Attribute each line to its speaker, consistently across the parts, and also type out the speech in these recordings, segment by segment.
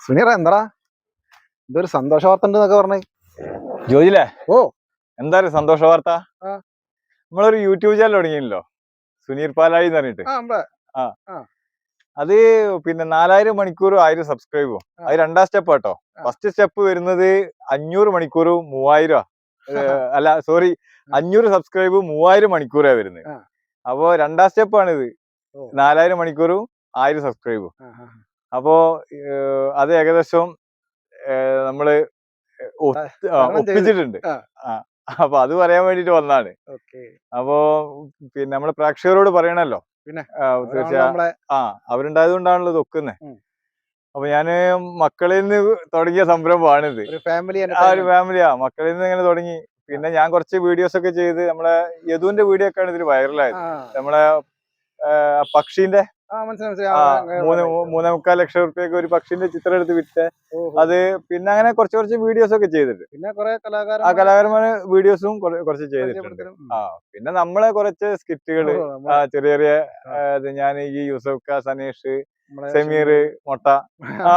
Speaker 1: സുനീറ എന്താടാ? ഇതൊരു സന്തോഷ വാർത്ത ഉണ്ട് എന്നൊക്കെ പറഞ്ഞേ.
Speaker 2: ജോജിലേ?
Speaker 1: ഓ.
Speaker 2: എന്താ ഒരു സന്തോഷ വാർത്ത?
Speaker 1: ആ.
Speaker 2: നമ്മളൊരു യൂട്യൂബ് ചാനൽ തുടങ്ങിയല്ലോ സുനീർ പാലായി എന്ന് പറഞ്ഞിട്ട്.
Speaker 1: ആ
Speaker 2: അത് പിന്നെ നാലായിരം മണിക്കൂറും ആയിരം സബ്സ്ക്രൈബും
Speaker 1: ആ.
Speaker 2: അത് രണ്ടാം സ്റ്റെപ്പ് കേട്ടോ ഫസ്റ്റ് സ്റ്റെപ്പ് വരുന്നത് അഞ്ഞൂറ് മണിക്കൂറും മൂവായിരം അല്ല സോറി അഞ്ഞൂറ് സബ്സ്ക്രൈബും മൂവായിരം മണിക്കൂറാ വരുന്നത്.
Speaker 1: ആ.
Speaker 2: അപ്പോ രണ്ടാം സ്റ്റെപ്പ് ആണിത്. നാലായിരം മണിക്കൂറും ആയിരം സബ്സ്ക്രൈബും അപ്പോ അത് ഏകദേശം
Speaker 1: നമ്മൾ.
Speaker 2: ഒപ്പിച്ചിട്ടുണ്ട്. അപ്പൊ അത് പറയാൻ വേണ്ടിട്ട് വന്നാണ് അപ്പോ പിന്നെ നമ്മൾ പ്രേക്ഷകരോട് പറയണല്ലോ.
Speaker 1: പിന്നെ?
Speaker 2: തീർച്ചയായും ആ അവരുണ്ടായത് കൊണ്ടാണല്ലോ ഇത് ഒക്കുന്നത്.
Speaker 1: ഉം.
Speaker 2: അപ്പൊ ഞാൻ മക്കളിൽ നിന്ന് തുടങ്ങിയ സംരംഭമാണിത്. ആ ഒരു ഫാമിലിയാ. മക്കളിൽ നിന്ന് ഇങ്ങനെ തുടങ്ങി. പിന്നെ ഞാൻ കുറച്ച് വീഡിയോസ് ഒക്കെ ചെയ്ത് നമ്മളെ യദുവിന്റെ വീഡിയോ ഒക്കെ ആണ് ഇതിൽ വൈറലായത് നമ്മളെ പക്ഷീന്റെ
Speaker 1: ആ മനസ്സിലായി മനസ്സിലായി.
Speaker 2: മൂന്ന് മുക്കാൽ ലക്ഷം റുപ്യക്ക് ഒരു പക്ഷിന്റെ ചിത്രം എടുത്ത് വിറ്റ് അത് പിന്നെ അങ്ങനെ കുറച്ച് കുറച്ച് വീഡിയോസ് ഒക്കെ ചെയ്തിട്ടുണ്ട്.
Speaker 1: പിന്നെ കുറെ
Speaker 2: ആ
Speaker 1: കലാകാരന്മാരെ
Speaker 2: വീഡിയോസും കുറച്ച് ചെയ്തിട്ടുണ്ട്. ആ പിന്നെ നമ്മളെ കുറച്ച് സ്കിറ്റുകൾ ചെറിയ ചെറിയ ഞാൻ ഈ യൂസഫ് സനീഷ് സമീർ മൊട്ട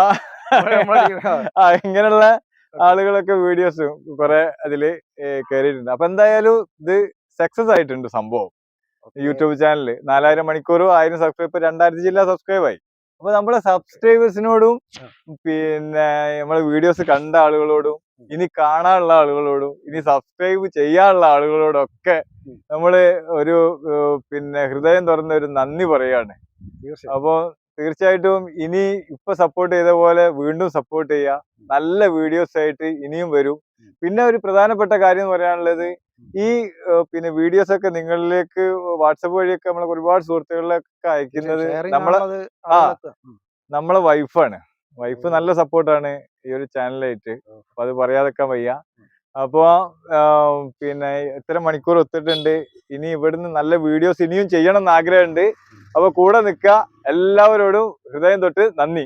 Speaker 2: ആ. ഇങ്ങനെയുള്ള ആളുകളൊക്കെ വീഡിയോസും കുറെ അതിൽ കയറിയിട്ടുണ്ട് അപ്പൊ എന്തായാലും ഇത് സക്സസ് ആയിട്ടുണ്ട് സംഭവം. യൂട്യൂബ് ചാനൽ നാലായിരം മണിക്കൂറും ആയിരം സബ്സ്ക്രൈബ് രണ്ടായിരത്തി ജില്ല സബ്സ്ക്രൈബ് ആയി അപ്പൊ നമ്മളെ സബ്സ്ക്രൈബേഴ്സിനോടും പിന്നെ നമ്മളെ വീഡിയോസ് കണ്ട ആളുകളോടും ഇനി കാണാനുള്ള ആളുകളോടും ഇനി സബ്സ്ക്രൈബ് ചെയ്യാനുള്ള ആളുകളോടൊക്കെ
Speaker 1: നമ്മൾ
Speaker 2: നമ്മൾ ഒരു പിന്നെ ഹൃദയം തുറന്ന ഒരു നന്ദി പറയാണ് അപ്പോൾ തീർച്ചയായിട്ടും ഇനി ഇപ്പൊ സപ്പോർട്ട് ചെയ്ത പോലെ വീണ്ടും സപ്പോർട്ട് ചെയ്യുക. നല്ല വീഡിയോസ് ആയിട്ട് ഇനിയും വരും. പിന്നെ ഒരു പ്രധാനപ്പെട്ട കാര്യം എന്ന് പറയാനുള്ളത് ഈ പിന്നെ വീഡിയോസ് ഒക്കെ നിങ്ങളിലേക്ക് വാട്സപ്പ് വഴിയൊക്കെ നമ്മളെ ഒരുപാട് സുഹൃത്തുക്കളിലൊക്കെ അയക്കുന്നത് നമ്മളെ ആ. നമ്മളെ വൈഫാണ്. വൈഫ് നല്ല സപ്പോർട്ടാണ് ഈ ഒരു ചാനലായിട്ട്. അപ്പൊ അത് പറയാതെക്കാൻ വയ്യ. അപ്പോ പിന്നെ ഇത്ര മണിക്കൂർ ഒത്തിട്ടുണ്ട്. ഇനി ഇവിടുന്ന് നല്ല വീഡിയോസ് ഇനിയും ചെയ്യണം എന്ന് ആഗ്രഹമുണ്ട്. അപ്പൊ കൂടെ നിൽക്കുക. എല്ലാവരോടും ഹൃദയം തൊട്ട് നന്ദി.